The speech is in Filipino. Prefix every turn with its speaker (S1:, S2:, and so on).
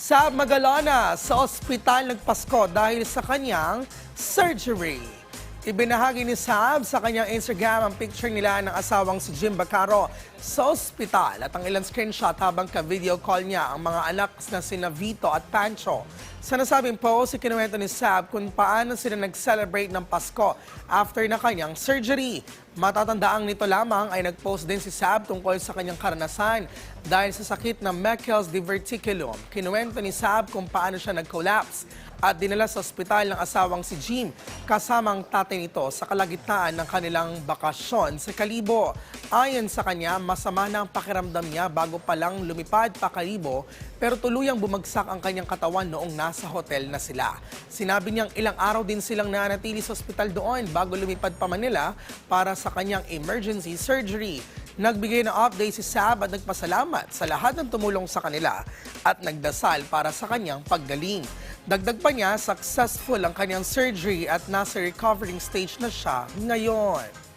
S1: Sa Magalona, sa ospital nagpasko dahil sa kanyang surgery. Ibinahagi ni Sab sa kanyang Instagram ang picture nila ng asawang si Jim Bacaro sa ospital at ang ilang screenshot habang ka-video call niya ang mga anak na sina Vito at Pancho. Sa nasabing post, ikinuwento ni Sab kung paano sila nag-celebrate ng Pasko after na kanyang surgery. Matatandaang nito lamang ay nag-post din si Sab tungkol sa kanyang karanasan dahil sa sakit na Meckel's diverticulum. Kinuwento ni Sab kung paano siya nag-collapse at dinala sa ospital ng asawang si Jim kasama ang tatay nito sa kalagitnaan ng kanilang bakasyon sa Kalibo. Ayon sa kanya, masama na ang pakiramdam niya bago pa lang lumipad pa Kalibo pero tuluyang bumagsak ang kanyang katawan noong nasa hotel na sila. Sinabi niyang ilang araw din silang nanatili sa ospital doon bago lumipad pa Manila para sa kanyang emergency surgery. Nagbigay ng update si Sab at nagpasalamat sa lahat ng tumulong sa kanila at nagdasal para sa kanyang paggaling. Dagdag pa niya, successful ang kanyang surgery at nasa recovering stage na siya ngayon.